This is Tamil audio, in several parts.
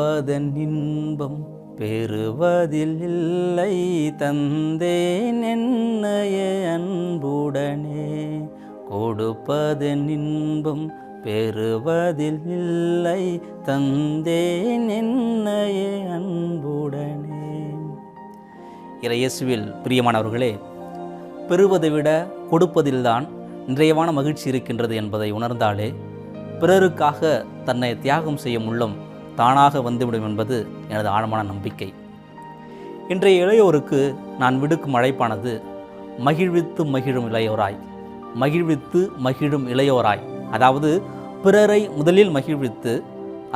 கொடுப்பதன் இன்பம் பெறுவதில் இல்லை. தந்தேன் என்னைய அன்புடனே கொடுப்பதன் இன்பம் பெறுவதில் இல்லை. தந்தேன் என்னைய அன்புடனே. இறையேசுவில் பிரியமானவர்களே பெறுவதை விட கொடுப்பதில்தான் நிறைவான மகிழ்ச்சி இருக்கின்றது என்பதை உணர்ந்தாலே பிறருக்காக தன்னை தியாகம் செய்யும் உள்ளம் தானாக வந்துவிடும் என்பது எனது ஆழமான நம்பிக்கை. இன்றைய இளையோருக்கு நான் விடுக்கும் அழைப்பானது மகிழ்வித்து மகிழும் இளையோராய் மகிழ்வித்து மகிழும் இளையோராய். அதாவது பிறரை முதலில் மகிழ்வித்து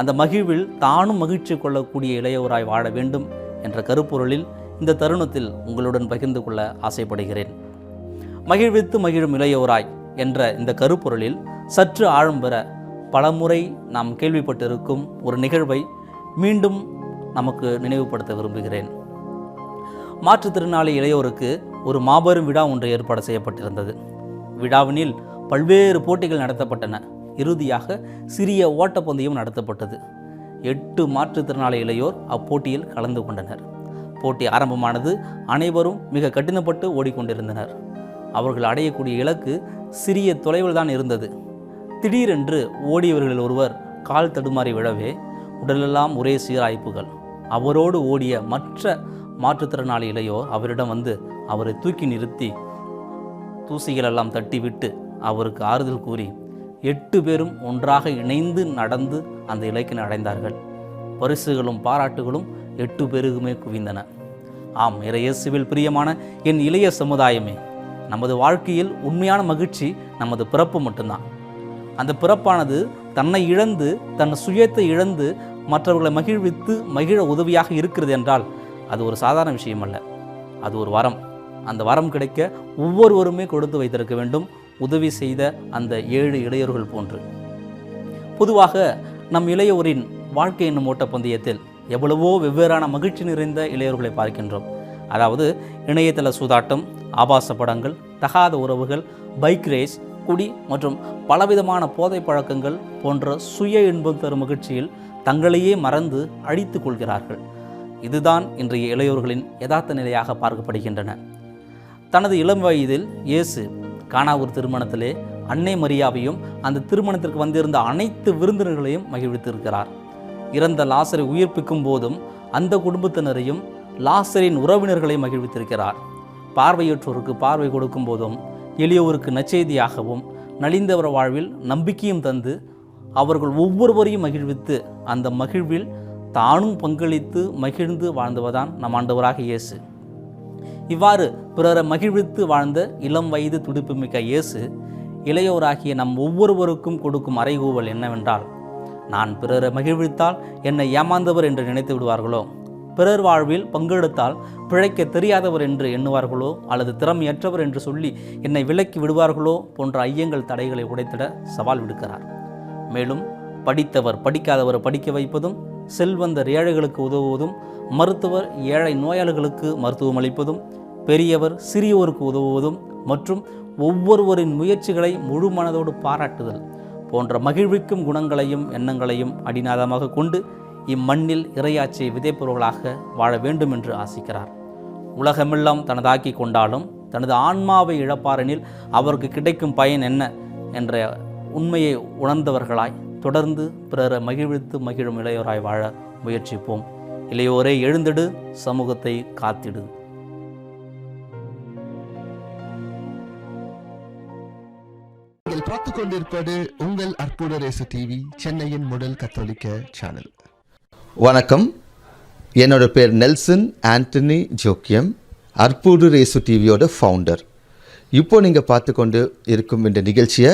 அந்த மகிழ்வில் தானும் மகிழ்ச்சி கொள்ளக்கூடிய இளையோராய் வாழ வேண்டும் என்ற கருப்பொருளில் இந்த தருணத்தில் உங்களுடன் பகிர்ந்து கொள்ள ஆசைப்படுகிறேன். மகிழ்வித்து மகிழும் இளையோராய் என்ற இந்த கருப்பொருளில் சற்று ஆழம் பெற பலமுறை நாம் கேள்விப்பட்டிருக்கும் ஒரு நிகழ்வை மீண்டும் நமக்கு நினைவுபடுத்த விரும்புகிறேன். மாற்றுத்திறனாளி இளையோருக்கு ஒரு மாபெரும் விழா ஒன்று ஏற்பாடு செய்யப்பட்டிருந்தது. விழாவினில் பல்வேறு போட்டிகள் நடத்தப்பட்டன. இறுதியாக சிறிய ஓட்டப்பந்தயம் நடத்தப்பட்டது. எட்டு மாற்றுத்திறனாளி இளையோர் அப்போட்டியில் கலந்து கொண்டனர். போட்டி ஆரம்பமானது அனைவரும் மிக கடினப்பட்டு ஓடிக்கொண்டிருந்தனர். அவர்கள் அடையக்கூடிய இலக்கு சிறிய தொலைவில் தான் இருந்தது. திடீரென்று ஓடியவர்களில் ஒருவர் கால் தடுமாறி விழவே உடலெல்லாம் ஒரே சீராய்ப்புகள். அவரோடு ஓடிய மற்ற மாற்றுத்திறனாளி இளையோ அவரிடம் வந்து அவரை தூக்கி நிறுத்தி தூசிகளெல்லாம் தட்டிவிட்டு அவருக்கு ஆறுதல் கூறி எட்டு பேரும் ஒன்றாக இணைந்து நடந்து அந்த இலக்கினை அடைந்தார்கள் பரிசுகளும் பாராட்டுகளும் எட்டு பேருக்குமே குவிந்தன. ஆம் இறையேசுவில் பிரியமான என் இளைய சமுதாயமே நமது வாழ்க்கையில் உண்மையான மகிழ்ச்சி நமது பிறப்பு மட்டும்தான். அந்த பிறப்பானது தன்னை இழந்து தன் சுயத்தை இழந்து மற்றவர்களை மகிழ்வித்து மகிழ உதவியாக இருக்கிறது என்றால் அது ஒரு சாதாரண விஷயம் அல்ல. அது ஒரு வரம். அந்த வரம் கிடைக்க ஒவ்வொருவருமே கொடுத்து வைத்திருக்க வேண்டும். உதவி செய்த அந்த ஏழு இளையோர்கள் போன்று. பொதுவாக நம் இளையோரின் வாழ்க்கை என்னும் ஓட்டப்பந்தயத்தில் எவ்வளவோ வெவ்வேறான மகிழ்ச்சி நிறைந்த இளையோர்களை பார்க்கின்றோம். அதாவது இணையதள சூதாட்டம் ஆபாச படங்கள் தகாத உறவுகள் பைக் ரேஸ் குடி மற்றும் பலவிதமான போதை பழக்கங்கள் போன்ற சுய இன்பம் தரும் மகிழ்ச்சியில் தங்களையே மறந்து அழித்து கொள்கிறார்கள். இதுதான் இன்றைய இளையோர்களின் யதார்த்த நிலையாக பார்க்கப்படுகின்றன. தனது இளம் வயதில் இயேசு கானாவூர் திருமணத்திலே அன்னை மரியாவையும் அந்த திருமணத்திற்கு வந்திருந்த அனைத்து விருந்தினர்களையும் மகிழ்வித்திருக்கிறார். இறந்த லாசரை உயிர்ப்பிக்கும் போதும் அந்த குடும்பத்தினரையும் லாசரின் உறவினர்களை மகிழ்வித்திருக்கிறார். பார்வையற்றோருக்கு பார்வை கொடுக்கும் போதும் எளியவருக்கு நச்செய்தியாகவும் நலிந்தவர் வாழ்வில் நம்பிக்கையும் தந்து அவர்கள் ஒவ்வொருவரையும் மகிழ்வித்து அந்த மகிழ்வில் தானும் பங்களித்து மகிழ்ந்து வாழ்ந்தவர்தான் நம் ஆண்டவராக இயேசு. இவ்வாறு பிறரை மகிழ்வித்து வாழ்ந்த இளம் வயது துடிப்புமிக்க இயேசு இளையோராகிய நம் ஒவ்வொருவருக்கும் கொடுக்கும் அறைகூவல் என்னவென்றால் நான் பிறரை மகிழ்வித்தால் என்னை ஏமாந்தவர் என்று நினைத்து விடுவார்களோ? பிறர் வாழ்வில் பங்கெடுத்தால் பிழைக்க தெரியாதவர் என்று எண்ணுவார்களோ அல்லது திறமையற்றவர் என்று சொல்லி என்னை விலக்கி விடுவார்களோ போன்ற ஐயங்கள் தடைகளை உடைத்திட சவால் விடுக்கிறார். மேலும் படித்தவர் படிக்காதவர் படிக்க வைப்பதும் செல்வந்தர் ஏழைகளுக்கு உதவுவதும் மருத்துவர் ஏழை நோயாளிகளுக்கு மருத்துவம் அளிப்பதும் பெரியவர் சிறியோருக்கு உதவுவதும் மற்றும் ஒவ்வொருவரின் முயற்சிகளை முழு மனதோடு பாராட்டுதல் போன்ற மகிழ்விக்கும் குணங்களையும் எண்ணங்களையும் அடிநாதமாக கொண்டு இம்மண்ணில் இறையாட்சியை விதைப்பவர்களாக வாழ வேண்டும் என்று ஆசிக்கிறார். உலகமெல்லாம் தனதாக்கி கொண்டாலும் தனது ஆன்மாவை இழப்பாரெனில் அவருக்கு கிடைக்கும் பயன் என்ன என்ற உண்மையை உணர்ந்தவர்களாய் தொடர்ந்து பிறரை மகிழ்வித்து மகிழும் இளையோராய் வாழ முயற்சிப்போம். இளையோரே எழுந்திடு சமூகத்தை காத்திடு. நீங்கள் பார்த்து கொண்டிருப்பது உங்கள் அற்புத ரேசு டிவி சென்னையின் முதல் கத்தோலிக்க சேனல். வணக்கம். என்னோட பேர் நெல்சன் ஆண்டனி ஜோக்கியம் அற்புடு ரேசு டிவியோட ஃபவுண்டர் இப்போ நீங்கள் பார்த்து கொண்டு இருக்கும் இந்த நிகழ்ச்சியை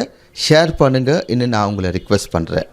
ஷேர் பண்ணுங்கள் இன்னும் நான் உங்களை ரிக்வெஸ்ட் பண்ணுறேன்